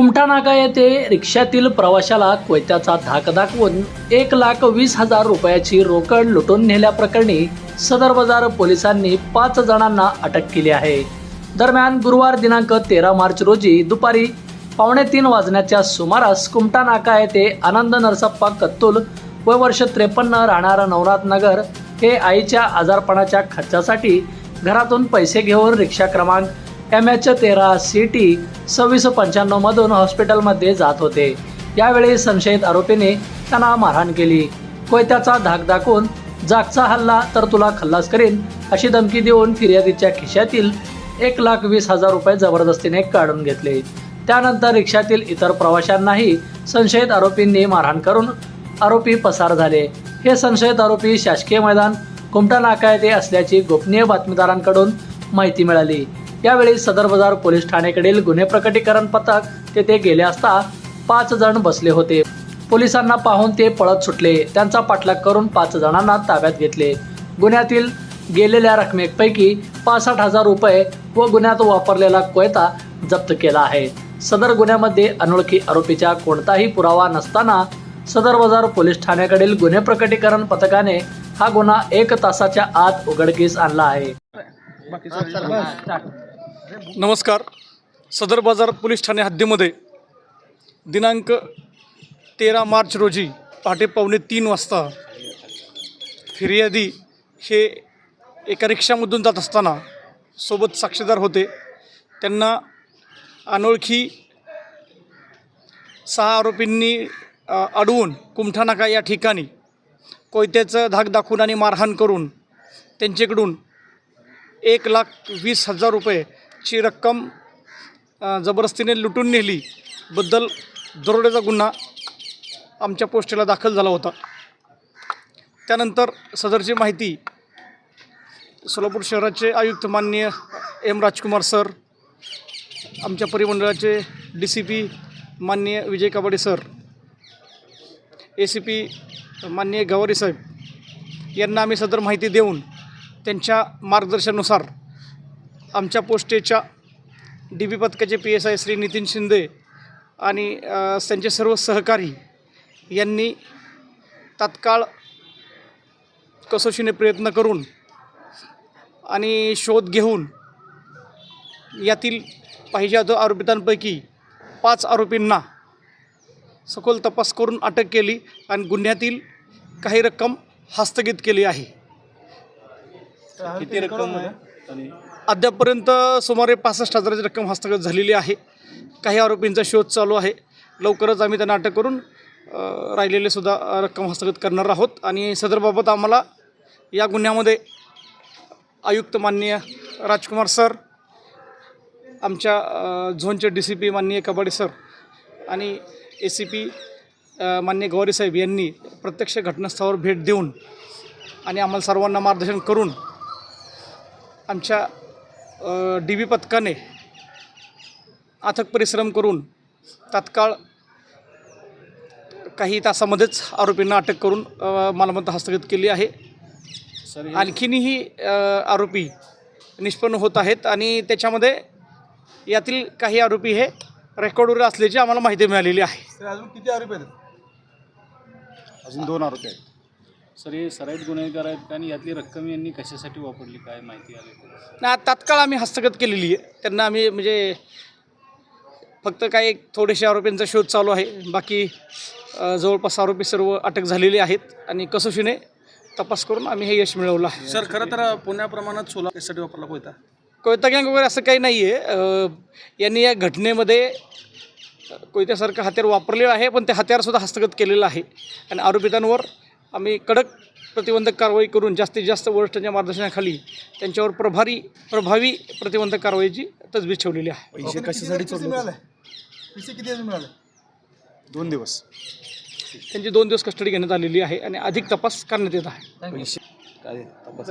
कुमठा नाका येथे रिक्षातील प्रवाशाला कोयत्याचा धाक दाखवून एक लाख वीस हजार रुपयाची रोकड लुटून नेल्याप्रकरणी सदर बाजार पोलिसांनी पाच जणांना अटक केली आहे. दरम्यान गुरुवार दिनांक तेरा मार्च रोजी दुपारी पावणे तीन वाजण्याच्या सुमारास कुमटानाका येथे आनंद नरसप्पा कत्तुल व वर्ष त्रेपन्न राहणारा नवनाथ नगर हे आईच्या आजारपणाच्या खर्चासाठी घरातून पैसे घेऊन रिक्षा क्रमांक एम एच तेरा सी टी सव्वीस पंच्याण्णवमधून हॉस्पिटलमध्ये जात होते. यावेळी संशयित आरोपीने त्यांना मारहाण केली. कोयत्याचा धाक दाखवून जागचा हल्ला तर तुला खल्लास करीन अशी धमकी देऊन फिर्यादीच्या खिशातील एक लाख वीस हजार रुपये जबरदस्तीने काढून घेतले. त्यानंतर रिक्षातील इतर प्रवाशांनाही संशयित आरोपींनी मारहाण करून आरोपी पसार झाले. हे संशयित आरोपी शासकीय मैदान कुमटा नाका येथे असल्याची गोपनीय बातमीदारांकडून माहिती मिळाली. यावेळी सदर बाजार पोलीस ठाण्याकडील गुन्हे प्रकटीकरण पथक तेथे गेले असता पाच जण बसले होते. पोलिसांना पाहून ते पळत सुटले. त्यांचा पाठलाग करून पाच जणांना ताब्यात घेतले. गुन्ह्यातील गेलेल्या रकमेपैकी पासष्ट हजार रुपये व गुन्ह्यात वापरलेला कोयता जप्त केला आहे. सदर गुन्ह्यामध्ये अनोळखी आरोपीचा कोणताही पुरावा नसताना सदर बाजार पोलीस ठाण्याकडील गुन्हे प्रकटीकरण पथकाने हा गुन्हा एक तासाच्या आत उघडकीस आणला आहे. नमस्कार. सदर बाजार पोलीस ठाणे हद्दीमध्ये दिनांक तेरा मार्च रोजी पहाटे पावणे तीन वाजता फिर्यादी हे एका रिक्षामधून जात असताना सोबत साक्षीदार होते. त्यांना अनोळखी सहा आरोपींनी अडवून कुमठा नाका या ठिकाणी कोयत्याचं धाक दाखवून आणि मारहाण करून त्यांच्याकडून एक लाख वीस हजार रुपये ची रक्कम जबरदस्तीने लुटून नेली बद्दल दरोड्याचा गुन्हा आमच्या पोस्टेला दाखल झाला होता. त्यानंतर सदरची माहिती सोलापूर शहराचे आयुक्त माननीय एम राजकुमार सर आमच्या परिमंडळाचे डी सी पी माननीय Vijay Kabade sir A C P माननीय गवारी साहेब यांना आम्ही सदर माहिती देऊन त्यांच्या मार्गदर्शनानुसार आमच्या पोस्टेच्या डी बी पथकाचे P S I Shri Nitin Shinde आणि त्यांचे सर्व सहकारी यांनी तात्काळ कसोशीने प्रयत्न करून आणि शोध घेऊन यातील पाहिजे दो आरोपितांपैकी पाच आरोपींना सखोल तपास करून अटक केली आणि गुन्ह्यातील काही रक्कम हस्तगित केली आहे. किती रक्कम अद्यापपर्यंत सुमारे पासष्ट हजाराची रक्कम हस्तगत झालेली आहे. काही आरोपींचा शोध चालू आहे. लवकरच आम्ही त्यांना अटक करून राहिलेले सुद्धा रक्कम हस्तगत करणार आहोत. आणि सदरबाबत आम्हाला या गुन्ह्यामध्ये आयुक्त माननीय राजकुमार सर आमच्या झोनचे डी सी पी माननीय कबाडे सर आणि ए सी पी माननीय गौरी यांनी प्रत्यक्ष घटनास्थळावर भेट देऊन आणि आम्हाला सर्वांना मार्गदर्शन करून आमच्या डी बी पथकाने अथक परिश्रम करून तात्काळ काही तासामध्येच आरोपींना अटक करून मालमत्ता हस्तगत केली आहे. सर हे- आणखीनही आरोपी निष्पन्न होत आहेत आणि त्याच्यामध्ये यातील काही आरोपी हे रेकॉर्डवर असल्याची आम्हाला माहिती मिळालेली आहे. अजून किती आरोपी आहेत? अजून दोन आरोपी आहेत. सर हे सराईत गुन्हेगार आहेत आणि यातली रक्कम यांनी कशासाठी वापरली? काय माहिती आली? ना तात्काळ आम्ही हस्तगत केलेली आहे. त्यांना आम्ही म्हणजे फक्त काही थोडेसे आरोपींचा शोध चालू आहे. बाकी जवळपास आरोपी सर्व अटक झालेले आहेत. आणि कसोशीने तपास करून आम्ही हे यश मिळवलं आहे. सर खरं तर पुण्याप्रमाणात सोला कशासाठी वापरला कोयता? कोयता गँग वगैरे असं काही नाही आहे यांनी या घटनेमध्ये कोयत्यासारखं हत्यार वापरलेलं आहे पण ते हत्यारसुद्धा हस्तगत केलेलं आहे. आणि आरोपितांवर आम्ही कडक प्रतिबंधक कारवाई करून जास्तीत जास्त वरिष्ठांच्या मार्गदर्शनाखाली त्यांच्यावर प्रभारी प्रभावी प्रतिबंधक कारवाईची तजवीज ठेवलेली आहे. पैसे कशासाठी चोरले? पैसे किती अजून मिळाले? दोन दिवस. त्यांची दोन दिवस कस्टडी घेण्यात आलेली आहे आणि अधिक तपास करण्यात येत आहे. पैसे काय तपास?